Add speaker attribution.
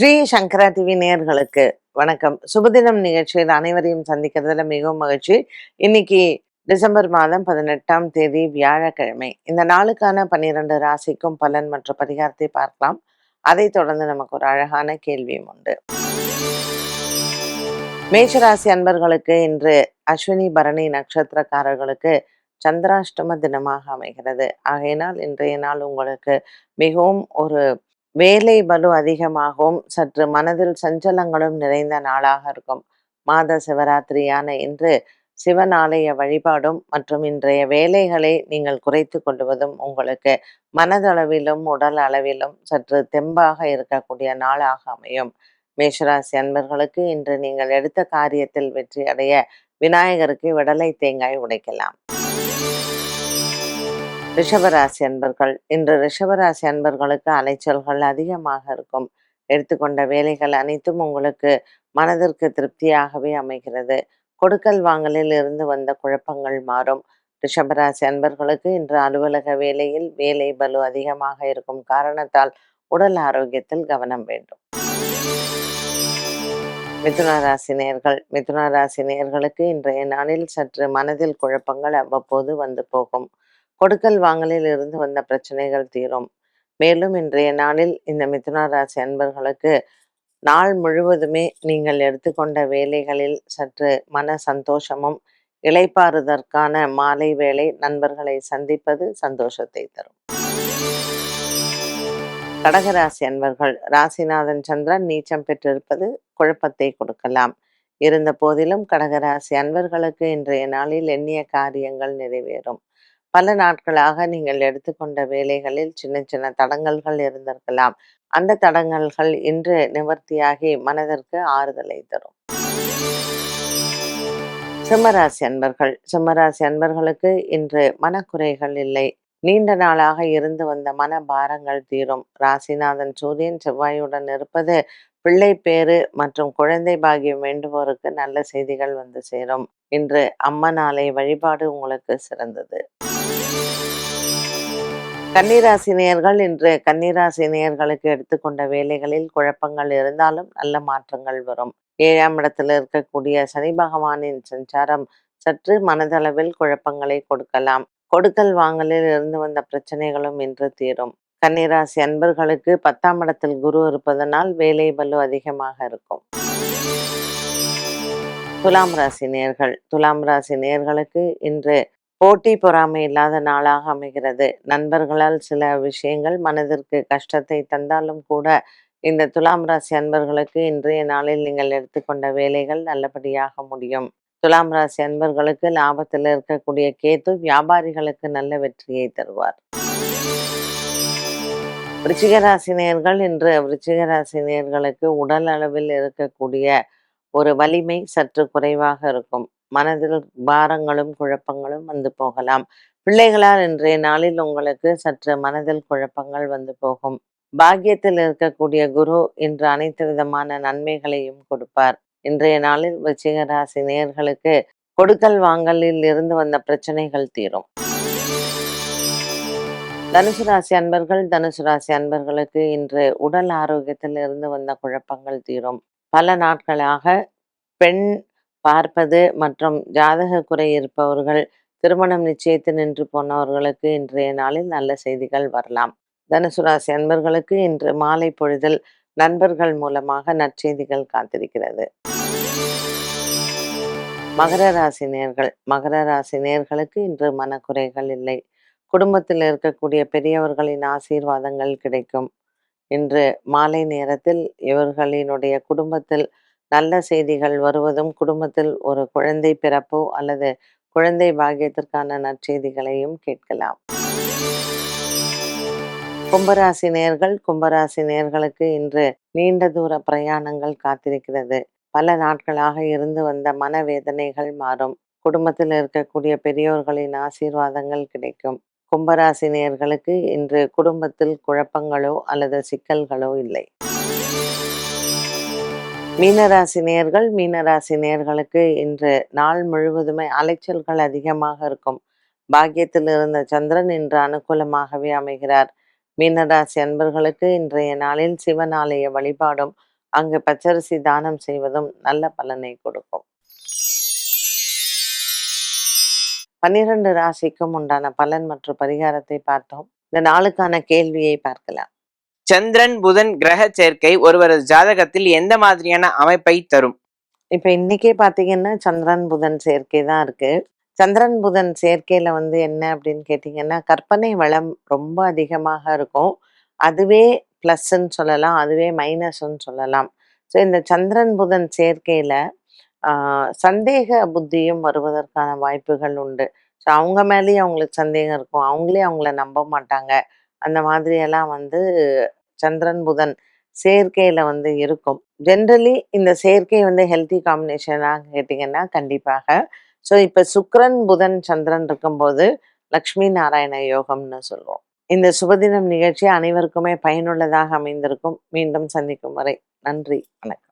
Speaker 1: ஸ்ரீ சங்கரா TV நேர்களுக்கு வணக்கம். சுபதினம் நிகழ்ச்சியில் அனைவரையும் சந்திக்கிறதுல மிகவும் மகிழ்ச்சி. இன்னைக்கு டிசம்பர் மாதம் பதினெட்டாம் தேதி வியாழக்கிழமை. இந்த நாளுக்கான பன்னிரண்டு ராசிக்கும் பலன் மற்றும் பரிகாரத்தை பார்க்கலாம். அதைத் தொடர்ந்து நமக்கு ஒரு அழகான கேள்வியும் உண்டு. மேஷராசி அன்பர்களுக்கு இன்று அஸ்வினி பரணி நட்சத்திரக்காரர்களுக்கு சந்திராஷ்டம தினமாக அமைகிறது. ஆகையினால் இன்றைய நாள் உங்களுக்கு மிகவும் ஒரு வேலை பலு அதிகமாகவும் சற்று மனதில் சஞ்சலங்களும் நிறைந்த நாளாக இருக்கும். மாத சிவராத்திரியான இன்று சிவன் ஆலய வழிபாடும் மற்றும் இன்றைய வேலைகளை நீங்கள் குறைத்து கொள்வதும் உங்களுக்கு மனதளவிலும் உடல் அளவிலும் சற்று தெம்பாக இருக்கக்கூடிய நாளாக அமையும். மேஷராசி அன்பர்களுக்கு இன்று நீங்கள் எடுத்த காரியத்தில் வெற்றி அடைய விநாயகருக்கு விடலை தேங்காய் உடைக்கலாம். ரிஷபராசி அன்பர்கள் இன்று ரிஷபராசி அன்பர்களுக்கு அலைச்சல்கள் அதிகமாக இருக்கும். எடுத்துக்கொண்ட வேலைகள் அனைத்தும் உங்களுக்கு மனதிற்கு திருப்தியாகவே அமைகிறது. கொடுக்கல் வாங்கலில் இருந்து வந்த குழப்பங்கள் மாறும். ரிஷபராசி அன்பர்களுக்கு இன்று அலுவலக வேலையில் வேலை பலு அதிகமாக இருக்கும் காரணத்தால் உடல் ஆரோக்கியத்தில் கவனம் வேண்டும். மிதுன ராசி நேர்கள் மிதுன ராசி நேர்களுக்கு இன்றைய நாளில் சற்று மனதில் குழப்பங்கள் அவ்வப்போது வந்து போகும். கொடுக்கல் வாங்கலில் இருந்து வந்த பிரச்சனைகள் தீரும். மேலும் இன்றைய நாளில் இந்த மிதுன ராசி அன்பர்களுக்கு நாள் முழுவதுமே நீங்கள் எடுத்துக்கொண்ட வேலைகளில் சற்று மன சந்தோஷமும் இளைப்பாறுதற்கான மாலை வேளை நண்பர்களை சந்திப்பது சந்தோஷத்தை தரும். கடகராசி அன்பர்கள் ராசிநாதன் சந்திரன் நீச்சம் பெற்றிருப்பது குழப்பத்தை கொடுக்கலாம். இருந்த போதிலும் கடகராசி அன்பர்களுக்கு இன்றைய நாளில் எண்ணிய காரியங்கள் நிறைவேறும். பல நாட்களாக நீங்கள் எடுத்துக்கொண்ட வேலைகளில் சின்ன சின்ன தடங்கல்கள் இருந்திருக்கலாம். அந்த தடங்கல்கள் இன்று நிவர்த்தியாகி மனதிற்கு ஆறுதலை தரும். சிம்மராசி அன்பர்கள். சிம்மராசி அன்பர்களுக்கு இன்று மனக்குறைகள் இல்லை. நீண்ட நாளாக இருந்து வந்த மன பாரங்கள் தீரும். ராசிநாதன் சூரியன் செவ்வாயுடன் இருப்பது பிள்ளை பேறு மற்றும் குழந்தை பாகியம் வேண்டுவோருக்கு நல்ல செய்திகள் வந்து சேரும். இன்று அம்மனாலை வழிபாடு உங்களுக்கு சிறந்தது. கன்னிராசி நேயர்கள் இன்று கன்னிராசி நேயர்களுக்கு எடுத்துக்கொண்ட வேலைகளில் குழப்பங்கள் இருந்தாலும் நல்ல மாற்றங்கள் வரும். ஏழாம் இடத்தில் இருக்கக்கூடிய சனி பகவானின் சஞ்சாரம் சற்று மனதளவில் குழப்பங்களை கொடுக்கலாம். கொடுக்கல் வாங்கலில் இருந்து வந்த பிரச்சனைகளும் இன்று தீரும். கன்னிராசி அன்பர்களுக்கு பத்தாம் இடத்தில் குரு இருப்பதனால் வேலை பலு அதிகமாக இருக்கும். துலாம் ராசி நேர்கள் துலாம் ராசி நேர்களுக்கு இன்று போட்டி பொறாமை இல்லாத நாளாக அமைகிறது. நண்பர்களால் சில விஷயங்கள் மனதிற்கு கஷ்டத்தை தந்தாலும் கூட இந்த துலாம் ராசி அன்பர்களுக்கு இன்றைய நாளில் நீங்கள் எடுத்துக்கொண்ட வேலைகள் நல்லபடியாக முடியும். துலாம் ராசி அன்பர்களுக்கு லாபத்தில் இருக்கக்கூடிய கேத்து வியாபாரிகளுக்கு நல்ல வெற்றியை தருவார். விருச்சிகராசினியர்கள் இன்று விருச்சிகராசினியர்களுக்கு உடல் அளவில் இருக்கக்கூடிய ஒரு வலிமை சற்று குறைவாக இருக்கும். மனதில் பாரங்களும் குழப்பங்களும் வந்து போகலாம். பிள்ளைகளால் இன்றைய நாளில் உங்களுக்கு சற்று மனதில் குழப்பங்கள் வந்து போகும். பாக்கியத்தில் இருக்கக்கூடிய குரு இன்று அனைத்து விதமான நன்மைகளையும் கொடுப்பார். இன்றைய நாளில் விருச்சிக ராசி நேர்களுக்கு கொடுக்கல் வாங்கலில் இருந்து வந்த பிரச்சனைகள் தீரும். தனுசு ராசி அன்பர்கள் தனுசு ராசி அன்பர்களுக்கு இன்று உடல் ஆரோக்கியத்தில் இருந்து வந்த குழப்பங்கள் தீரும். பல நாட்களாக பெண் பார்ப்பது மற்றும் ஜாதக குறை இருப்பவர்கள் திருமணம் நிச்சயித்து நின்று போனவர்களுக்கு இன்றைய நாளில் நல்ல செய்திகள் வரலாம். தனுசு ராசி அன்பர்களுக்கு இன்று மாலை பொழுதில் நண்பர்கள் மூலமாக நற்செய்திகள் காத்திருக்கிறது. மகர ராசி நேர்கள் மகர ராசி நேர்களுக்கு இன்று மனக்குறைகள் இல்லை. குடும்பத்தில் இருக்கக்கூடிய பெரியவர்களின் ஆசீர்வாதங்கள் கிடைக்கும். இன்று மாலை நேரத்தில் இவர்களினுடைய குடும்பத்தில் நல்ல செய்திகள் வருவதும் குடும்பத்தில் ஒரு குழந்தை பிறப்போ அல்லது குழந்தை பாக்கியத்திற்கான நற்செய்திகளையும் கேட்கலாம். கும்பராசி நேர்கள் கும்பராசி நேர்களுக்கு இன்று நீண்ட தூர பிரயாணங்கள் காத்திருக்கிறது. பல நாட்களாக இருந்து வந்த மனவேதனைகள் மாறும். குடும்பத்தில் இருக்கக்கூடிய பெரியோர்களின் ஆசீர்வாதங்கள் கிடைக்கும். கும்பராசி நேர்களுக்கு இன்று குடும்பத்தில் குழப்பங்களோ அல்லது சிக்கல்களோ இல்லை. மீனராசி நேர்கள் மீனராசி நேர்களுக்கு இன்று நாள் முழுவதுமே அலைச்சல்கள் அதிகமாக இருக்கும். பாக்கியத்தில் இருந்த சந்திரன் இன்று அனுகூலமாகவே அமைகிறார். மீனராசி அன்பர்களுக்கு இன்றைய நாளில் சிவன் ஆலய வழிபாடும் அங்கு பச்சரிசி தானம் செய்வதும் நல்ல பலனை கொடுக்கும். பன்னிரண்டு ராசிக்கும் உண்டான பலன் மற்றும் பரிகாரத்தை பார்த்தோம். இந்த நாளுக்கான கேள்வியை பார்க்கலாம்.
Speaker 2: சந்திரன் புதன் கிரக சேர்க்கை ஒருவரது ஜாதகத்தில் எந்த மாதிரியான அமைப்பை தரும்?
Speaker 1: இப்ப இன்னைக்கே பாத்தீங்கன்னா சந்திரன் புதன் சேர்க்கை தான் இருக்கு. சந்திரன் புதன் சேர்க்கையில வந்து என்ன அப்படின்னு கேட்டிங்கன்னா கற்பனை வளம் ரொம்ப அதிகமாக இருக்கும். அதுவே ப்ளஸ்ன்னு சொல்லலாம் அதுவே மைனஸ்ன்னு சொல்லலாம். ஸோ இந்த சந்திரன் புதன் சேர்க்கையில சந்தேக புத்தியும் வருவதற்கான வாய்ப்புகள் உண்டு. ஸோ அவங்க மேலேயும் அவங்களுக்கு சந்தேகம் இருக்கும். அவங்களே அவங்கள நம்ப மாட்டாங்க. அந்த மாதிரியெல்லாம் வந்து சந்திரன் புதன் சேர்க்கையில வந்து இருக்கும். ஜென்ரலி இந்த சேர்க்கை வந்து ஹெல்த்தி காம்பினேஷனா கேட்டிங்கன்னா கண்டிப்பாக. ஸோ இப்போ சுக்ரன் புதன் சந்திரன் இருக்கும்போது லக்ஷ்மி நாராயண யோகம்னு சொல்லுவோம். இந்த சுபதினம் நிகழ்ச்சி அனைவருக்குமே பயனுள்ளதாக அமைந்திருக்கும். மீண்டும் சந்திக்கும் வரை நன்றி வணக்கம்.